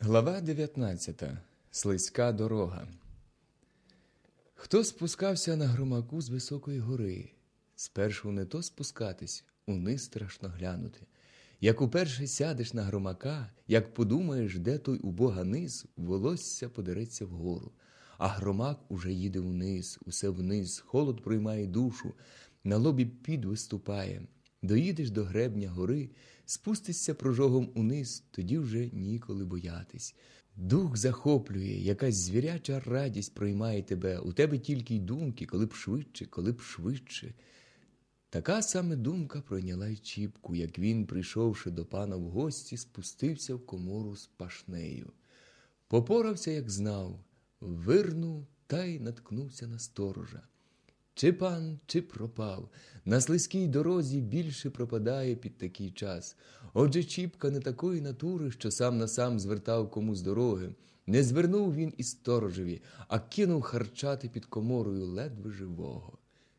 Глава 19. Слизька дорога. Хто спускався на громаку з високої гори? Спершу не то спускатись, униз страшно глянути. Як уперше сядеш на громака, як подумаєш, де той у Бога низ, волосся подереться вгору. А громак уже їде вниз, усе вниз, холод проймає душу, на лобі під виступає. Доїдеш до гребня гори, спустишся прожогом униз, тоді вже ніколи боятись. Дух захоплює, якась звіряча радість проймає тебе, у тебе тільки й думки, коли б швидше, коли б швидше. Така саме думка пройняла й Чіпку, як він, прийшовши до пана в гості, спустився в комору з пашнею. Попорався, як знав, вирнув та й наткнувся на сторожа. Чи пан, чи пропав, на слизькій дорозі більше пропадає під такий час. Отже, Чіпка не такої натури, що сам на сам звертав комусь дороги. Не звернув він і сторожеві, а кинув харчати під коморою ледве живого.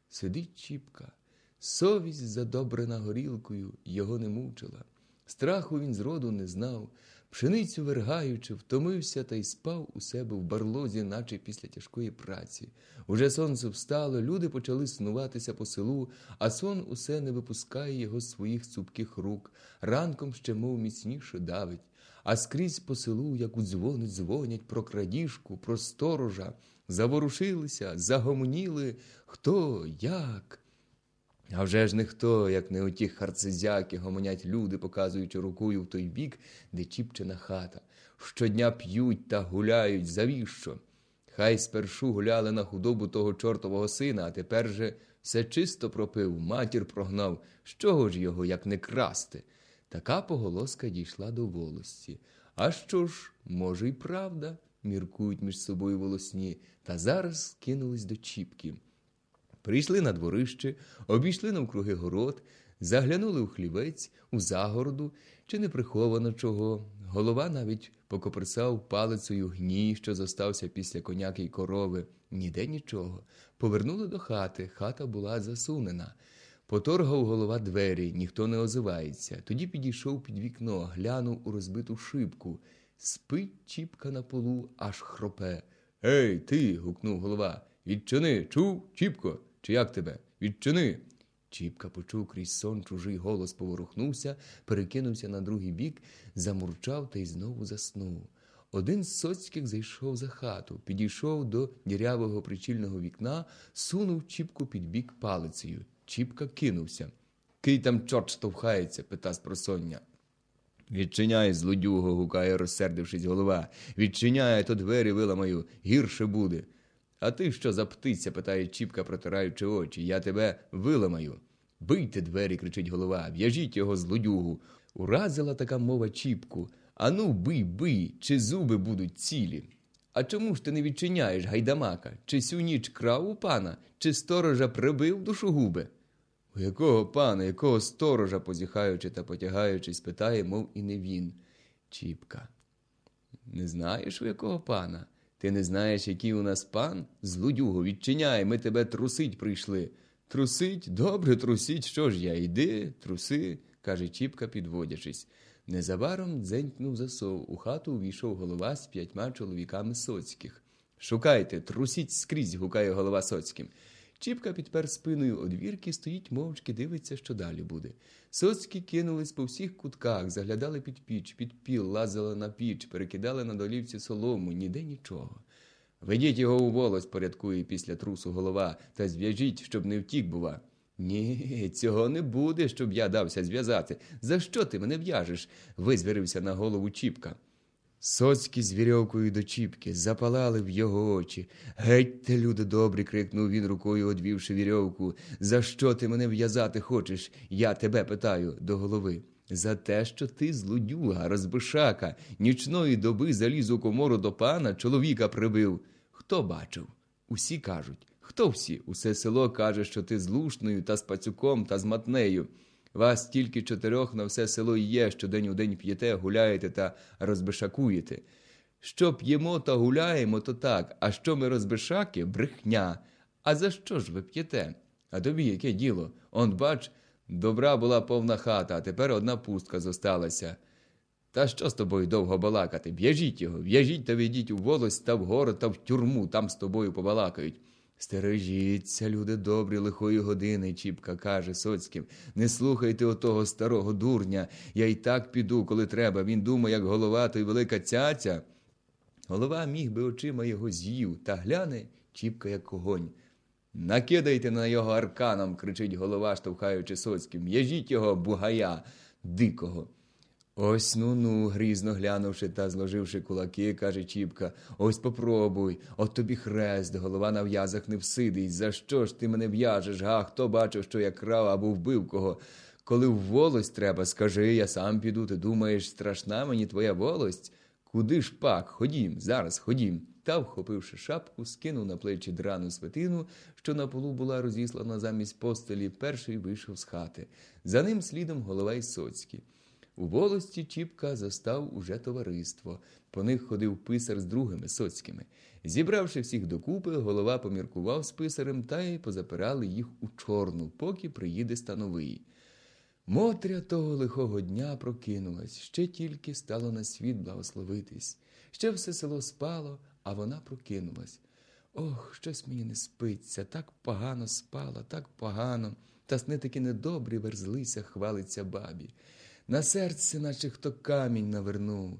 Сидить Чіпка. Совість, задобрена горілкою, його не мучила. Страху він зроду не знав. Пшеницю вергаючи, втомився та й спав у себе в барлозі, наче після тяжкої праці. Уже сонце встало, люди почали снуватися по селу, а сон усе не випускає його з своїх цупких рук, ранком ще, мов міцніше давить. А скрізь по селу, як у дзвони дзвонять про крадіжку, про сторожа, заворушилися, загомоніли хто, як. А вже ж не хто, як не оті харцезяки, гомонять люди, показуючи рукою в той бік, де чіпчена хата. Щодня п'ють та гуляють, завіщо? Хай спершу гуляли на худобу того чортового сина, а тепер же все чисто пропив, матір прогнав. З чого ж його, як не красти? Така поголоска дійшла до волості. А що ж, може, й правда, міркують між собою волосні, та зараз кинулись до Чіпки. Прийшли на дворище, обійшли навкруги город, заглянули у хлівець, у загороду, чи не приховано чого. Голова навіть покоперсав палицею гній, що зостався після коняки й корови. Ніде нічого. Повернули до хати, хата була засунена. Поторгав голова двері, ніхто не озивається. Тоді підійшов під вікно, глянув у розбиту шибку. Спить чіпка на полу, аж хропе. Ей, ти. гукнув голова. Відчини, чув, Чіпко, чи як тебе? Відчини. Чіпка почув крізь сон чужий голос поворухнувся, перекинувся на другий бік, замурчав та й знову заснув. Один з соцьких зайшов за хату, підійшов до дірявого причільного вікна, сунув Чіпку під бік палицею. Чіпка кинувся. Кий там чорт штовхається, пита з просоння. Відчиняй, злодюго, гукає, розсердившись голова. Відчиняй, то двері виламаю, гірше буде. А ти що за птиця? питає Чіпка, протираючи очі. Я тебе виламаю. Бийте двері, кричить голова, в'яжіть його злодюгу. Уразила така мова Чіпку. Ану, бий, бий, чи зуби будуть цілі. А чому ж ти не відчиняєш гайдамака? Чи сю ніч крав у пана, чи сторожа прибив душогуби? У якого пана, якого сторожа, позіхаючи та потягаючись, питає, мов і не він. Чіпка. Не знаєш, у якого пана? Ти не знаєш, який у нас пан? Злодюго, відчиняй, ми тебе трусить прийшли. Трусить? Добре, трусіть, що ж я, йди, труси, каже Чіпка, підводячись. Незабаром дзенькнув засов. У хату увійшов голова з п'ятьма чоловіками соцьких. Шукайте, трусіть скрізь, гукає голова соцьким. Чіпка підпер спиною одвірки, стоїть мовчки, дивиться, що далі буде. Соцькі кинулись по всіх кутках, заглядали під піч, під піл, лазили на піч, перекидали на долівці солому, ніде нічого. Ведіть його у волос, порядкує після трусу голова, та зв'яжіть, щоб не втік, бува. Ні, цього не буде, щоб я дався зв'язати. За що ти мене в'яжеш? визвірився на голову Чіпка. Соцькі з вірьовкою до Чіпки запалали в його очі. Гетьте, люди добрі, крикнув він рукою, одвівши вірьовку. За що ти мене в'язати хочеш? Я тебе питаю до голови. За те, що ти злодюга, розбишака, нічної доби заліз у комору до пана, чоловіка прибив. Хто бачив? Усі кажуть. Хто всі? Усе село каже, що ти з лушною та з пацюком та з матнею. Вас тільки чотирьох на все село є, що день у день п'єте, гуляєте та розбишакуєте. Що п'ємо та гуляємо, то так, а що ми розбишаки брехня. А за що ж ви п'єте? А тобі яке діло? Он, бач, добра була повна хата, а тепер одна пустка зосталася. Та що з тобою довго балакати? В'яжіть його, в'яжіть та ведіть у волость та в город та в тюрму, там з тобою побалакають. Стережіться, люди добрі, лихої години, Чіпка каже Соцьким. Не слухайте отого старого дурня. Я й так піду, коли треба. Він думає, як голова, то й велика цяця. Голова міг би очима його з'їв, та гляне Чіпка, як огонь. Накидайте на його арканом, кричить голова, штовхаючи Соцьким. Яжіть його, бугая, дикого. Ось ну ну, грізно глянувши та зложивши кулаки, каже Чіпка. Ось попробуй, от тобі хрест, голова на в'язах не всидить. За що ж ти мене в'яжеш? Га, хто бачив, що я крав або вбив кого? Коли в волость треба, скажи, я сам піду. Ти думаєш, страшна мені твоя волость? Куди ж пак? Ходім, зараз ходім. Та, вхопивши шапку, скинув на плечі драну свитину, що на полу була розіслана замість постелі, перший вийшов з хати. За ним слідом голова й соцькі. У волості Чіпка застав уже товариство. По них ходив писар з другими соцькими. Зібравши всіх докупи, голова поміркував з писарем та й позапирали їх у чорну, поки приїде становий. Мотря того лихого дня прокинулась, ще тільки стало на світ благословитись. Ще все село спало, а вона прокинулась. Ох, щось мені не спиться, так погано спала, так погано, та сни таки недобрі верзлися, хвалиться бабі. На серце, наче хто камінь навернув.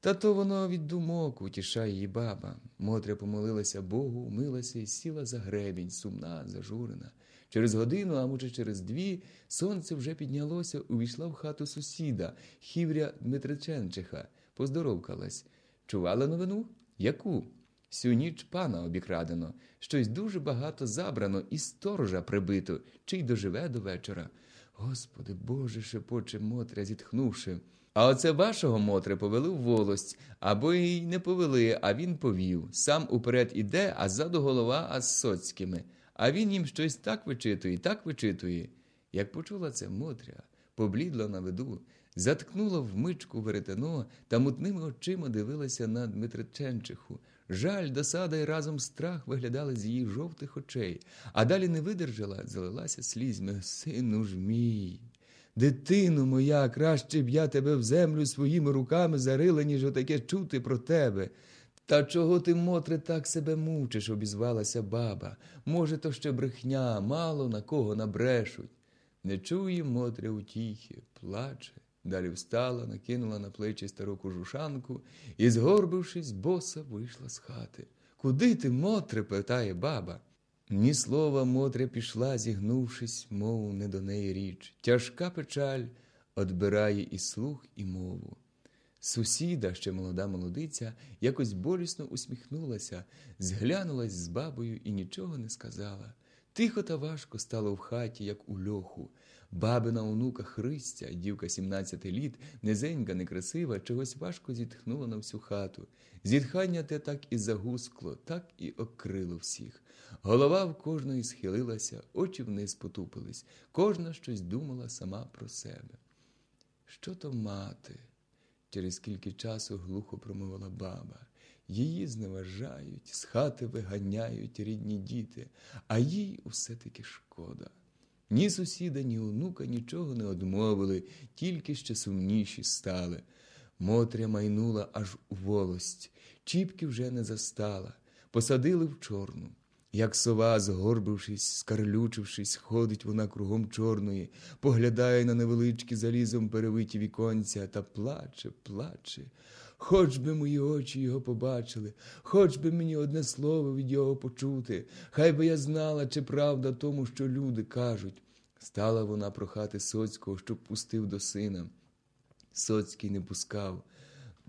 Та то воно від думок утішає її баба. Мотря помолилася Богу, умилася і сіла за гребінь, сумна, зажурена. Через годину, а може через дві, сонце вже піднялося, увійшла в хату сусіда, Хівря Дмитриченчиха, поздоровкалась. Чувала новину? Яку? Сю ніч пана обікрадено, щось дуже багато забрано і сторожа прибито, чи й доживе до вечора. Господи Боже, шепоче Мотря, зітхнувши. А оце вашого Мотре повели в волость, або й не повели, а він повів. Сам уперед іде, а ззаду голова, а з соцькими. А він їм щось так вичитує, так вичитує. Як почула це Мотря, поблідла на виду, заткнула в мичку веретено та мутними очима дивилася на Дмитриченчиху. Жаль, досада і разом страх виглядали з її жовтих очей, а далі не видержала, залилася слізьми. Сину ж мій. Дитину моя, краще б я тебе в землю своїми руками зарила, ніж отаке чути про тебе. Та чого ти, Мотре, так себе мучиш, обізвалася баба. Може, то ще брехня, мало на кого набрешуть. Не чує Мотря утіхи, плаче. Далі встала, накинула на плечі стару кожушанку і, згорбившись, боса вийшла з хати. Куди ти, Мотре? питає баба. Ні слова Мотря пішла, зігнувшись, мов не до неї річ. Тяжка печаль одбирає і слух, і мову. Сусіда, ще молода молодиця, якось болісно усміхнулася, зглянулась з бабою і нічого не сказала. Тихо та важко стало в хаті, як у льоху. Бабина онука Христя, дівка 17 літ, низенька, некрасива, чогось важко зітхнула на всю хату. Зітхання те так і загускло, так і окрило всіх. Голова в кожної схилилася, очі вниз потупились, кожна щось думала сама про себе. Що то мати? Через кілька часу глухо промовила баба. Її зневажають, з хати виганяють рідні діти, а їй усе таки шкода. Ні сусіда, ні онука нічого не одмовили, тільки ще сумніші стали. Мотря майнула аж у волость, чіпки вже не застала, посадили в чорну. Як сова, згорбившись, скарлючившись, ходить вона кругом чорної, поглядає на невеличкі залізом перевиті віконця та плаче, плаче. Хоч би мої очі його побачили, хоч би мені одне слово від його почути, хай би я знала, чи правда тому, що люди кажуть. Стала вона прохати Соцького, щоб пустив до сина. Соцький не пускав.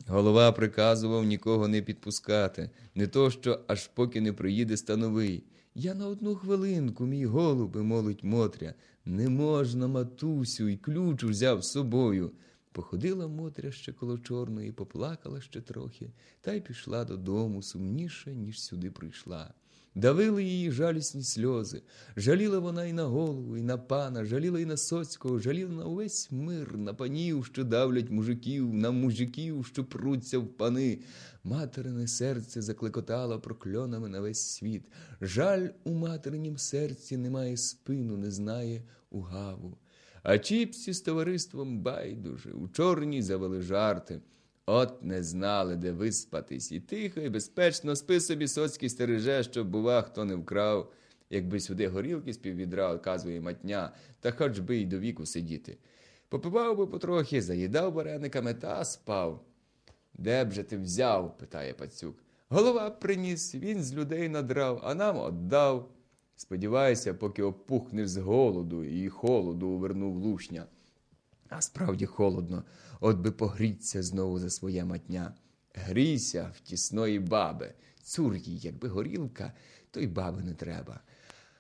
Голова приказував нікого не підпускати, не то що аж поки не приїде становий. Я на одну хвилинку, мій голуби, молить Мотря. Не можна, матусю, і ключ взяв з собою. Походила Мотря ще коло чорної, поплакала ще трохи, та й пішла додому сумніше, ніж сюди прийшла. Давили її жалісні сльози. Жаліла вона і на голову, і на пана, жаліла і на соцького, жаліла на увесь мир, на панів, що давлять мужиків, на мужиків, що пруться в пани. Материне серце заклекотало прокльонами на весь світ. Жаль у материнім серці немає спину, не знає угаву. А чіпсі з товариством байдуже, у чорній завели жарти. От не знали, де виспатись, і тихо, і безпечно спи собі соцький стереже, щоб, бува, хто не вкрав. Якби сюди горілки з піввідра, оказує матня, та хоч би й до віку сидіти. Попивав би потрохи, заїдав варениками та спав. Де б же ти взяв? питає пацюк. Голова приніс, він з людей надрав, а нам отдав. Сподіваюся, поки опухнеш з голоду і холоду увернув лушня. А справді холодно, от би погріться знову за своє матня. Грійся в тісної баби, цур їй, якби горілка, то й баби не треба.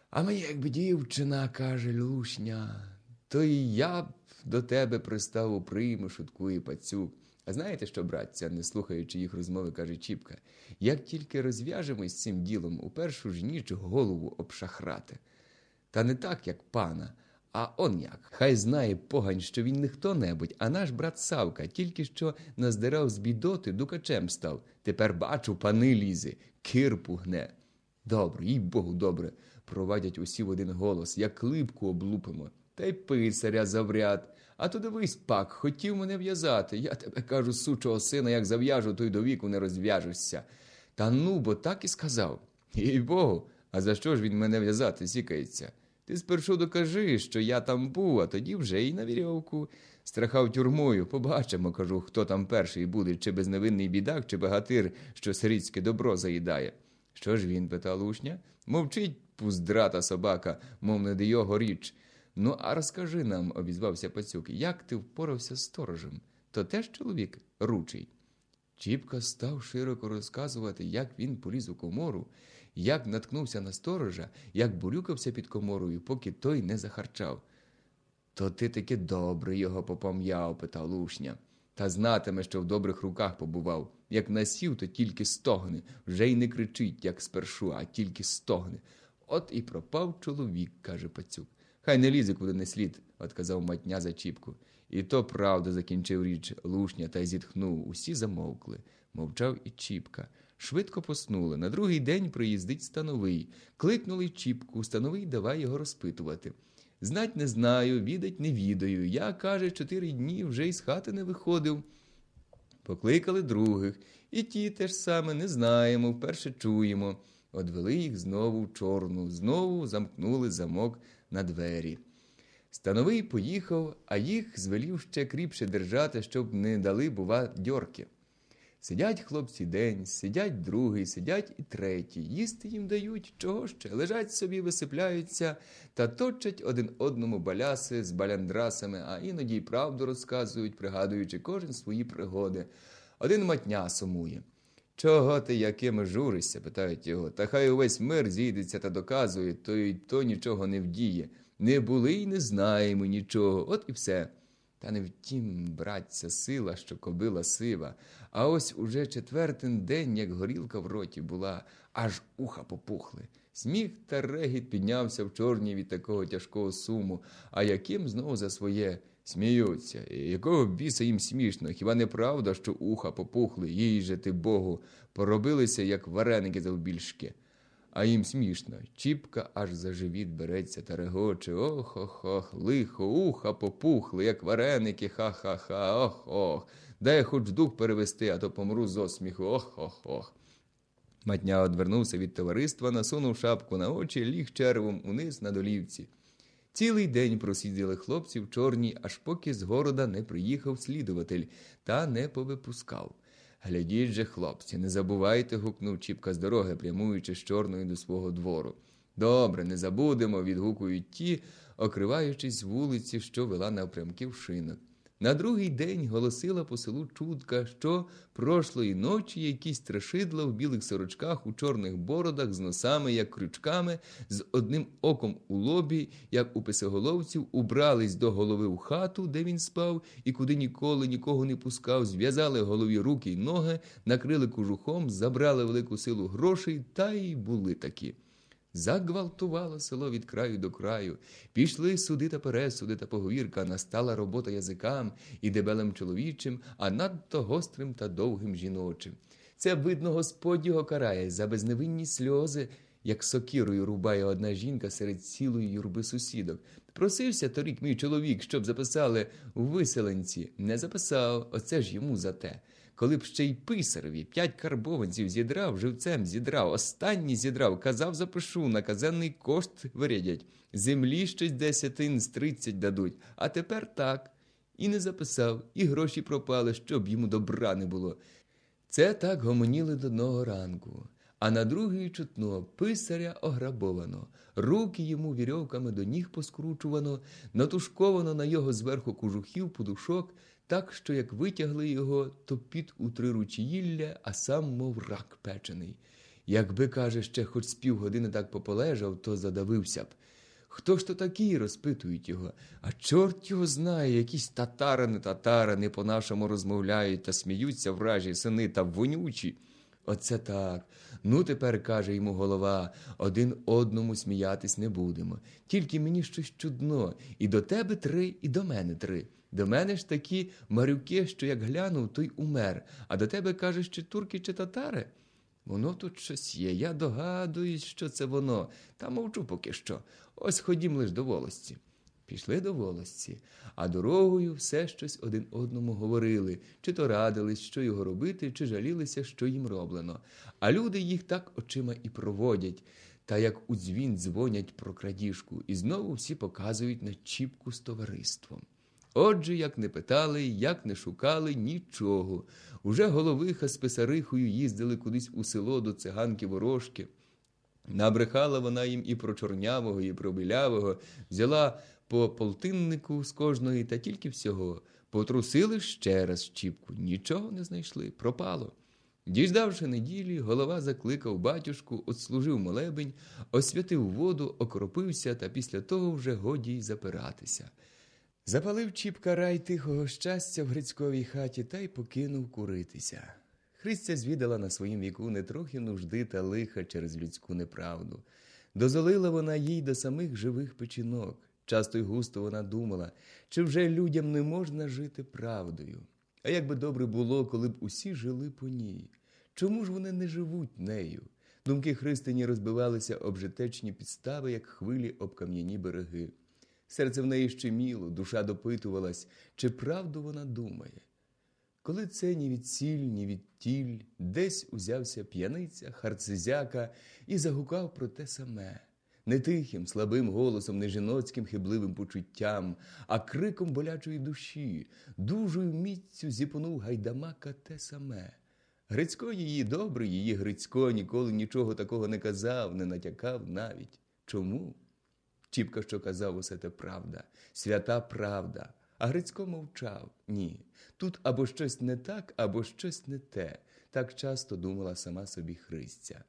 А мені, якби дівчина, каже Лушня, то і я б до тебе пристав у прийму, шуткує пацюк. А знаєте що, братця, не слухаючи їх розмови, каже Чіпка, як тільки розв'яжемось з цим ділом, у першу ж ніч голову обшахрати. Та не так, як пана, а он як. Хай знає погань, що він не хто-небудь, а наш брат Савка тільки що наздирав з бідоти, дукачем став. Тепер бачу, пани лізе, кирпу гне. Добре, їй Богу, добре, провадять усі в один голос, як липку облупимо. Та й писаря завряд. А то дивись, пак, хотів мене в'язати. Я тебе кажу, сучого сина, як зав'яжу, то й до віку не розв'яжешся. Та ну, бо так і сказав. Їй Богу, а за що ж він мене в'язати сікається? Ти спершу докажи, що я там був, а тоді вже й на вірьовку. Страхав тюрмою, побачимо, кажу, хто там перший буде, чи безневинний бідак, чи багатир, що сирітське добро заїдає. Що ж він? питав учня. Мовчить пуздрата собака, мов не до його річ. Ну, а розкажи нам, обізвався пацюк, як ти впорався з сторожем? То теж чоловік ручий. Чіпка став широко розказувати, як він поліз у комору, як наткнувся на сторожа, як бурюкався під коморою, поки той не захарчав. То ти таки добре його попам'яв, питав лушня. Та знатиме, що в добрих руках побував. Як насів, то тільки стогне, вже й не кричить, як спершу, а тільки стогне. От і пропав чоловік, каже пацюк. Хай не лізе куди не слід, отказав матня за чіпку. І то правда закінчив річ лушня та й зітхнув. Усі замовкли. Мовчав і Чіпка. Швидко поснули. На другий день приїздить становий. Кликнули Чіпку, становий давай його розпитувати. Знать не знаю, відать не відаю. Я, каже, чотири дні вже із хати не виходив. Покликали других, і ті теж саме не знаємо, вперше чуємо. Одвели їх знову в чорну, знову замкнули замок на двері. Становий поїхав, а їх звелів ще кріпше держати, щоб не дали, бува, дьорки. Сидять хлопці день, сидять другий, сидять і третій. Їсти їм дають, чого ще, лежать собі, висипляються та точать один одному баляси з баляндрасами, а іноді й правду розказують, пригадуючи кожен свої пригоди. Один матня сумує. Чого ти якими журишся? питають його. Та хай увесь мир зійдеться та доказує, то й то нічого не вдіє. Не були й не знаємо нічого, от і все. Та не втім, братця, сила, що кобила сива. А ось уже четвертий день, як горілка в роті була, аж уха попухли. Сміх та регіт піднявся в чорній від такого тяжкого суму, а яким знову за своє сміються. І якого біса їм смішно? Хіба не правда, що уха попухли, їй же ти Богу, поробилися, як вареники завбільшки. А їм смішно. Чіпка аж за живіт береться та регоче. Ох, ох, ох, лихо, уха попухли, як вареники, ха-ха-ха, ох, ох. Дай хоч дух перевести, а то помру з осміху. Ох, ох, ох. Матня одвернувся від товариства, насунув шапку на очі, ліг червом униз на долівці. Цілий день просиділи хлопці в чорній, аж поки з города не приїхав слідуватель та не повипускав. Глядіть же, хлопці, не забувайте, гукнув Чіпка з дороги, прямуючи з чорної до свого двору. Добре, не забудемо, відгукують ті, окриваючись вулиці, що вела напрямки в шинок. На другий день голосила по селу чутка, що прошлої ночі якісь страшидла в білих сорочках у чорних бородах з носами, як крючками, з одним оком у лобі, як у писоголовців, убрались до голови в хату, де він спав, і куди ніколи нікого не пускав, зв'язали голові руки й ноги, накрили кожухом, забрали велику силу грошей, та й були такі. Загвалтувало село від краю до краю. Пішли суди та пересуди та поговірка, настала робота язикам і дебелем чоловічим, а надто гострим та довгим жіночим. Це, видно, Господь його карає за безневинні сльози, як сокирою рубає одна жінка серед цілої юрби сусідок. Просився торік мій чоловік, щоб записали у виселенці. Не записав, оце ж йому за те. Коли б ще й писарові п'ять карбованців зідрав, живцем зідрав, останній зідрав, казав, запишу, на казенний кошт вирядять. Землі щось десятин з тридцять дадуть. А тепер так. І не записав, і гроші пропали, щоб йому добра не було. Це так гомоніли до одного ранку. А на другий чутно писаря ограбовано, руки йому вірьовками до ніг поскручувано, натушковано на його зверху кожухів подушок, так що як витягли його, то під у три ручіїлля, а сам, мов рак печений. Якби, каже, ще хоч з півгодини так пополежав, то задавився б. Хто ж то такий, розпитують його, а чорт його знає, якісь татарини, татарини по-нашому розмовляють та сміються вражі сини та вонючі. Оце так. Ну, тепер, каже йому голова, один одному сміятись не будемо. Тільки мені щось чудно. І до тебе три, і до мене три. До мене ж такі марюки, що як глянув, той умер. А до тебе, кажеш, чи турки, чи татари? Воно тут щось є. Я догадуюсь, що це воно, та мовчу поки що. Ось ходім лиш до волості. Пішли до волості, а дорогою все щось один одному говорили, чи то радились, що його робити, чи жалілися, що їм роблено. А люди їх так очима і проводять, та як у дзвін дзвонять про крадіжку, і знову всі показують на чіпку з товариством. Отже, як не питали, як не шукали, нічого. Уже головиха з писарихою їздили кудись у село до циганки ворожки. Набрехала вона їм і про чорнявого, і про білявого, взяла по полтиннику з кожної та тільки всього. Потрусили ще раз чіпку, нічого не знайшли, пропало. Діждавши неділі, голова закликав батюшку, отслужив молебень, освятив воду, окропився, та після того вже годі й запиратися. Запалив чіпка рай тихого щастя в Грицьковій хаті та й покинув куритися. Христя звідала на своїм віку не трохи нужди та лиха через людську неправду. Дозолила вона їй до самих живих печінок. Часто й густо вона думала, чи вже людям не можна жити правдою. А як би добре було, коли б усі жили по ній. Чому ж вони не живуть нею? Думки Христині розбивалися об житечні підстави, як хвилі об кам'яні береги. Серце в неї щеміло, душа допитувалась, чи правду вона думає. Коли це ні від сіль, ні від тіль, десь узявся п'яниця, харцизяка і загукав про те саме, не тихим, слабим голосом, не жіноцьким хибливим почуттям, а криком болячої душі, дужою міцю зіпонув гайдамака те саме. Грицько її добрий, її Грицько ніколи нічого такого не казав, не натякав навіть. Чому? Чіпка, що казав, усе те правда, свята правда. А Грицько мовчав ні. Тут або щось не так, або щось не те. Так часто думала сама собі Христя.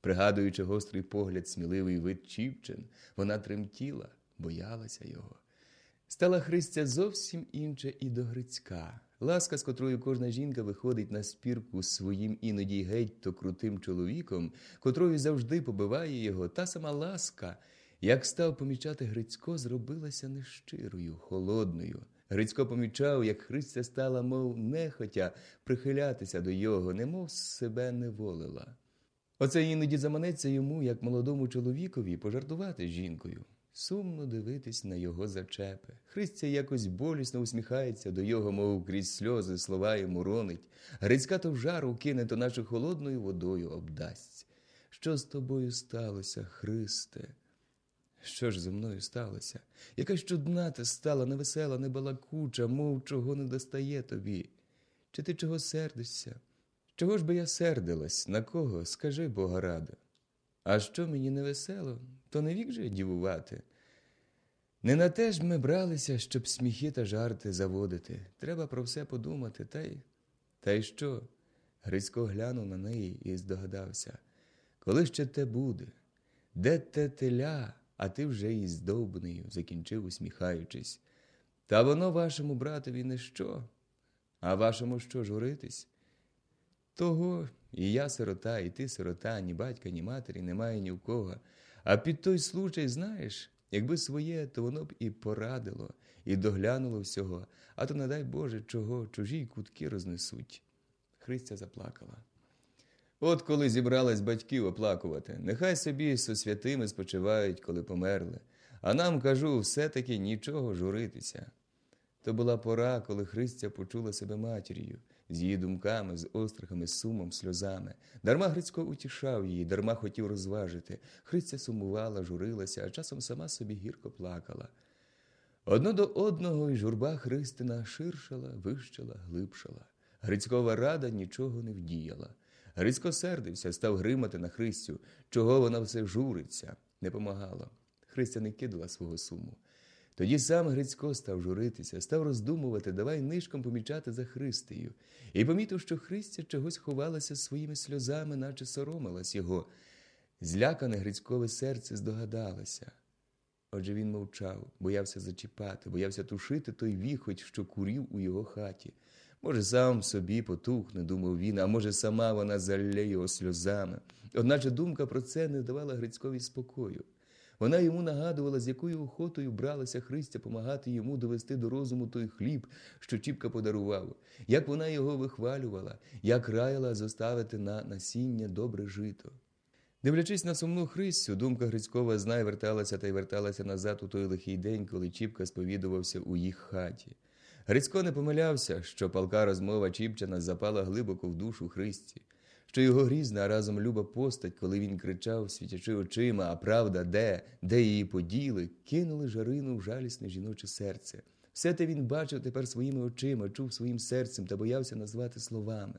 Пригадуючи гострий погляд, сміливий вид Чіпчин, вона тремтіла, боялася його. Стала Христя зовсім інша і до Грицька. Ласка, з котрою кожна жінка виходить на спірку з своїм іноді геть то крутим чоловіком, котрою завжди побиває його, та сама ласка, як став помічати Грицько, зробилася нещирою, холодною. Грицько помічав, як Христя стала, мов нехотя прихилятися до його, немов себе не волила. Оце іноді заманеться йому, як молодому чоловікові, пожартувати з жінкою, сумно дивитись на його зачепи. Христя якось болісно усміхається до його, мов крізь сльози, слова йому ронить. Грицька то в жару кине, то наче холодною водою обдасть. Що з тобою сталося, Христе? Що ж зі мною сталося? Якась чудна ти стала, невесела, небалакуча, мов чого не достає тобі. Чи ти чого сердишся? Чого ж би я сердилась? На кого? Скажи Бога рада. А що мені не весело, то не вік же дівувати. Не на те ж ми бралися, щоб сміхи та жарти заводити. Треба про все подумати, та й. Та й що? Грицько глянув на неї і здогадався. Коли ще те буде? Де те теля, а ти вже із здовбнею, закінчив, усміхаючись. Та воно вашому братові не що, а вашому що журитись? Того і я сирота, і ти сирота, ні батька, ні матері немає ні в кого. А під той случай, знаєш, якби своє, то воно б і порадило, і доглянуло всього, а то, не дай Боже, чого чужі кутки рознесуть. Христя заплакала. От коли зібрались батьків оплакувати, нехай собі со святими спочивають, коли померли. А нам, кажу, все-таки нічого журитися. То була пора, коли Христя почула себе матір'ю, з її думками, з острахами, сумом, сльозами. Дарма Грицько утішав її, дарма хотів розважити. Христя сумувала, журилася, а часом сама собі гірко плакала. Одно до одного й журба Христина ширшала, вищала, глибшала. Грицькова рада нічого не вдіяла. Грицько сердився, став гримати на Христю, чого вона все журиться, не помагало. Христя не кидала свого суму. Тоді сам Грицько став журитися, став роздумувати, давай нишком помічати за Христею, і помітив, що Христя чогось ховалася своїми сльозами, наче соромилась його. Злякане Грицькове серце здогадалося. Отже він мовчав, боявся зачіпати, боявся тушити той віхоть, що курів у його хаті. Може, сам собі потухне, думав він, а може, сама вона залє його сльозами. Одначе думка про це не давала Грицькові спокою. Вона йому нагадувала, з якою охотою бралася Христя помагати йому довести до розуму той хліб, що Чіпка подарував, як вона його вихвалювала, як раяла зоставити на насіння добре жито. Дивлячись на сумну Христю, думка Грицькова знай верталася та й верталася назад у той лихий день, коли Чіпка сповідувався у їх хаті. Грицько не помилявся, що палка розмова Чіпчана запала глибоко в душу Христі, що його грізна, разом люба постать, коли він кричав, світячи очима, а правда де, де її поділи, кинули жарину в жалісне жіноче серце. Все те він бачив тепер своїми очима, чув своїм серцем та боявся назвати словами.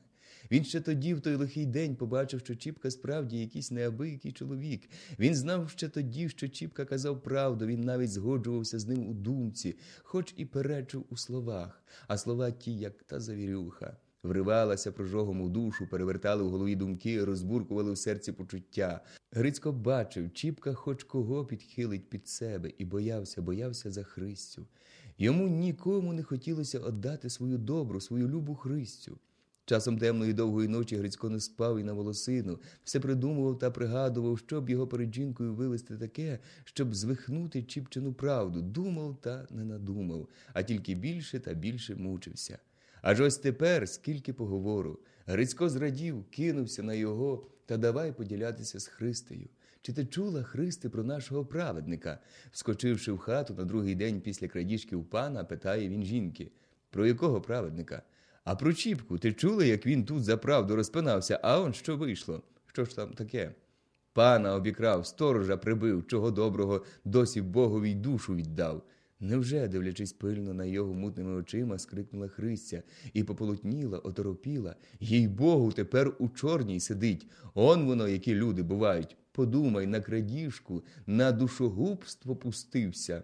Він ще тоді, в той лихий день, побачив, що Чіпка справді якийсь неабиякий чоловік. Він знав ще тоді, що Чіпка казав правду, він навіть згоджувався з ним у думці, хоч і перечив у словах, а слова ті, як та завірюха. Вривалася прожогом у душу, перевертали в голові думки, розбуркували в серці почуття. Грицько бачив, Чіпка хоч кого підхилить під себе, і боявся, боявся за Христю. Йому нікому не хотілося віддати свою добру, свою любу Христю. Часом темної довгої ночі Грицько не спав і на волосину, все придумував та пригадував, щоб його перед жінкою вивести таке, щоб звихнути Чіпчину правду. Думав та не надумав, а тільки більше та більше мучився. Аж ось тепер, скільки поговору, Грицько зрадів, кинувся на його та давай поділятися з Христею. Чи ти чула, Христи, про нашого праведника? Вскочивши в хату на другий день після крадіжки у пана, питає він жінки. Про якого праведника? А про Чіпку, ти чула, як він тут за правду розпинався, а он що вийшло? Що ж там таке? Пана обікрав, сторожа прибив, чого доброго досі Богові душу віддав. Невже, дивлячись пильно на його мутними очима, скрикнула Христя і пополотніла, оторопіла. Їй Богу, тепер у чорній сидить. Он воно, які люди бувають. Подумай, на крадіжку, на душогубство пустився.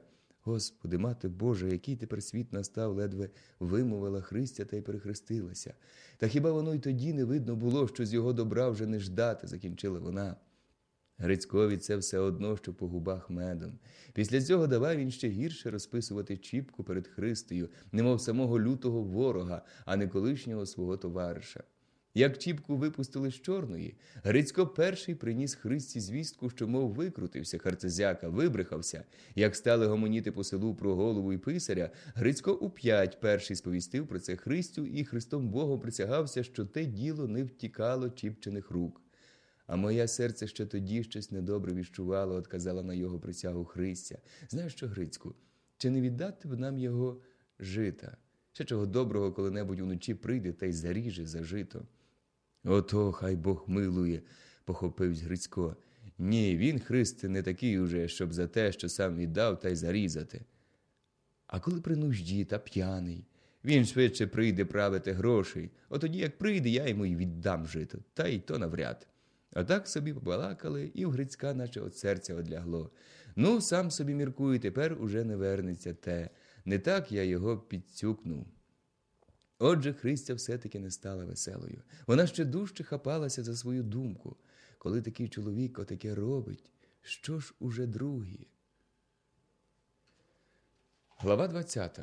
Господи, мати Божа, який тепер світ настав, ледве вимовила Христя та й перехрестилася. Та хіба воно й тоді не видно було, що з його добра вже не ждати, закінчила вона. Грицькові це все одно, що по губах медом. Після цього давай він ще гірше розписувати Чіпку перед Христою, немов самого лютого ворога, а не колишнього свого товариша. Як Чіпку випустили з чорної, Грицько перший приніс Христі звістку, що, мов викрутився харцезяка, вибрехався. Як стали гомоніти по селу про голову і писаря, Грицько уп'ять перший сповістив про це Христю і Христом Богом присягався, що те діло не втікало Чіпчиних рук. А моє серце ще тоді щось недобре відчувало, отказала на його присягу Христя. Знаєш що, Грицьку, чи не віддати б нам його жита? Ще чого доброго коли-небудь уночі прийде та й заріже за жито. Ото, хай Бог милує, похопився Грицько. Ні, він, Христе, не такий уже, щоб за те, що сам віддав, та й зарізати. А коли при нужді та п'яний, він швидше прийде правити грошей, от тоді, як прийде, я йому й віддам жито, та й то навряд. Отак собі побалакали, і в Грицька, наче от серця одлягло. Ну, сам собі міркую, тепер уже не вернеться те. Не так я його підцюкнув. Отже, Христя все-таки не стала веселою. Вона ще дужче хапалася за свою думку. Коли такий чоловік отаке робить, що ж уже другі? Глава 20